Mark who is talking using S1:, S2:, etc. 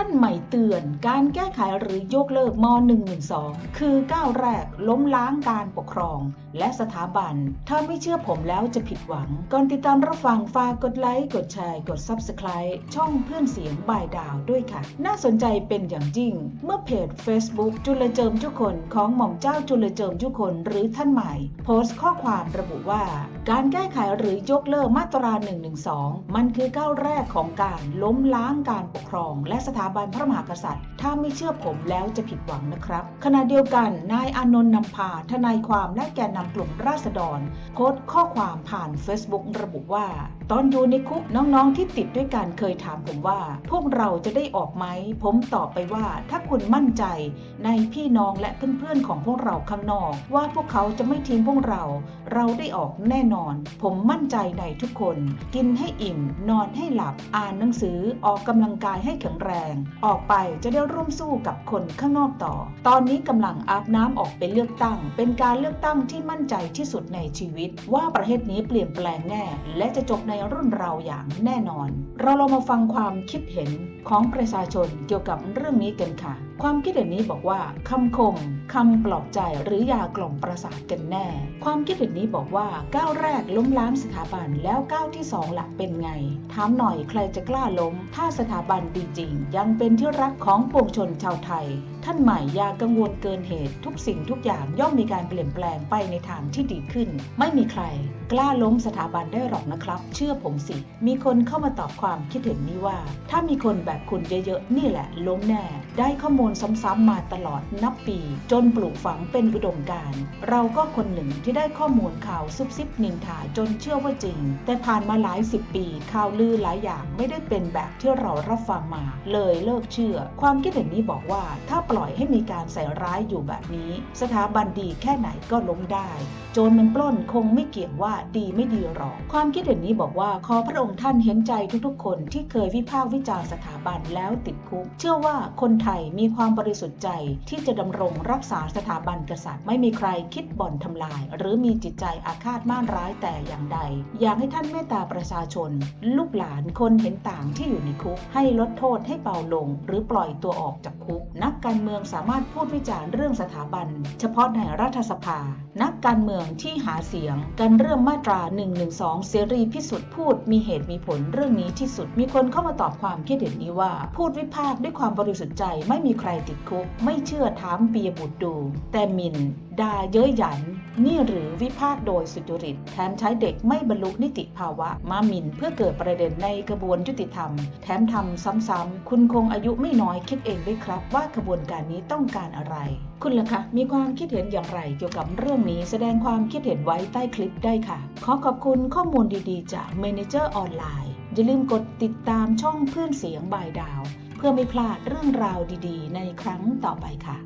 S1: ท่านใหม่เตือนการแก้ไขหรือยกเลิกม .112 คือก้าวแรกล้มล้างการปกครอง และสถาบัน ถ้าไม่เชื่อผมแล้วจะผิดหวัง ก่อนติดตามรับฟังฝากกดไลค์ กดแชร์ กด Subscribe ช่องเพื่อนเสียงบายดาวด้วยค่ะ น่าสนใจเป็นอย่างยิ่ง เมื่อเพจ Facebook จุลเจิมทุกคนของหม่อมเจ้าจุลเจิมทุกคนหรือท่านใหม่ โพสต์ข้อความระบุว่า การแก้ไขหรือยกเลิกมาตรา 112 มันคือก้าวแรกของการล้มล้างการปกครองและสถาบันพระมหากษัตริย์ ถ้าไม่เชื่อผมแล้วจะผิดหวังนะครับ ขณะเดียวกันนายอานนท์นำพาทนายความและแกนนำกลุ่มราษฎร โพสต์ข้อความผ่าน Facebook ระบุว่า ตอนอยู่ในคุกน้องๆที่ติดด้วยกันเคยถามผมว่า พวกเราจะได้ออกไหม ผมตอบไปว่า ถ้าคุณมั่นใจในพี่น้องและเพื่อนๆของพวกเราข้างนอก ว่าพวกเขาจะไม่ทิ้งพวกเรา เราได้ออกแน่นอน ผมมั่นใจในทุกคน กินให้อิ่ม นอนให้หลับ อ่านหนังสือ ออกกำลังกายให้แข็งแรงออกไปจะได้ร่วมสู้กับคนข้างนอกต่อ ตอนนี้กำลังอาบน้ำออกไปเลือกตั้ง เป็นการเลือกตั้งที่มั่นใจที่สุดในชีวิต ว่าประเทศนี้เปลี่ยนแปลงแน่ และจะจบในรุ่นเราอย่างแน่นอน เราลองมาฟังความคิดเห็นของประชาชนเกี่ยวกับเรื่องนี้กันค่ะ ความคิดเห็นนี้บอกว่าคำคมคำปลอบใจหรือยากล่อมประสาทกันแน่ ความคิดเห็นนี้บอกว่าก้าวแรกล้มล้างสถาบันแล้วก้าวที่สองหลักเป็นไงถามหน่อยใครจะกล้าล้ม ถ้าสถาบันดีจริง ยังเป็นที่รักของปวงชนชาวไทย ท่านใหม่อย่ากังวลเกินเหตุ ทุกสิ่งทุกอย่างย่อมมีการเปลี่ยนแปลงไปในทางที่ดีขึ้น ไม่มีใคร กล้าล้มสถาบันได้หรอกนะครับ เชื่อผมสิ มีคนเข้ามาตอบความคิดเห็นนี้ว่า ถ้ามีคนแบบคุณเยอะๆนี่แหละล้มแน่ ได้ข้อมูลซ้ำๆมาตลอดนับปี จนปลูกฝังเป็นอุดมการณ์เราก็คนหนึ่งที่ได้ข้อมูลข่าวซุบซิบนินทาจนเชื่อว่าจริง แต่ผ่านมาหลายสิบปีข่าวลือหลายอย่างไม่ได้เป็นแบบที่เรารับฟังมา เลยเลิกเชื่อ ความคิดเห็นนี้บอกว่าถ้าปล่อยล่อยให้มีการใส่ร้ายอยู่แบบนี้ สถาบันดีแค่ไหนก็ล้มได้ โจรมันปล้นคงไม่เกี่ยงว่าดีไม่ดีหรอก ความคิดเห็นนี้บอกว่าขอพระองค์ท่านเห็นใจทุกๆ คนที่เคยวิพากษ์วิจารณ์สถาบันแล้วติดคุก เชื่อว่าคนไทยมีความบริสุทธิ์ใจที่จะดำรงรักษาสถาบันกษัตริย์ไม่มีใครคิดบ่อนทำลาย หรือมีจิตใจอาฆาตม่านร้ายแต่อย่างใด อยากให้ท่านเมตตาประชาชน ลูกหลานคนเห็นต่างที่อยู่ในคุก ให้ลดโทษให้เบาลง หรือปล่อยตัวออกจากคุกนักการเมืองสามารถพูดวิจารณ์เรื่องสถาบัน เฉพาะในรัฐสภา นักการเมืองที่หาเสียง กันเรื่องมาตรา 112 เสรีพิสุทธิ์พูดมีเหตุมีผลเรื่องนี้ที่สุด มีคนเข้ามาตอบความคิดเห็นนี้ว่า พูดวิพากษ์ด้วยความบริสุทธิ์ใจไม่มีใครติดคุก ไม่เชื่อถามปียบุตรดู แต่มินด่าเย้ยหยัน นี่หรือวิพากษ์โดยสุจริต แถมใช้เด็กไม่บรรลุนิติภาวะ มาหมิ่นเพื่อเกิดประเด็นในกระบวนยุติธรรม แถมทำซ้ำๆคุณคงอายุไม่น้อยคิดเองด้วยครับว่ากระบวนการนี้ต้องการอะไร คุณล่ะคะมีความคิดเห็นอย่างไรเกี่ยวกับเรื่องนี้แสดงความคิดเห็นไว้ใต้คลิปได้ค่ะ ขอขอบคุณข้อมูลดีๆ จาก Manager ออนไลน์อย่าลืมกดติดตามช่องเพื่อนเสียงบ่ายดาว เพื่อไม่พลาดเรื่องราวดีๆ ในครั้งต่อไปค่ะ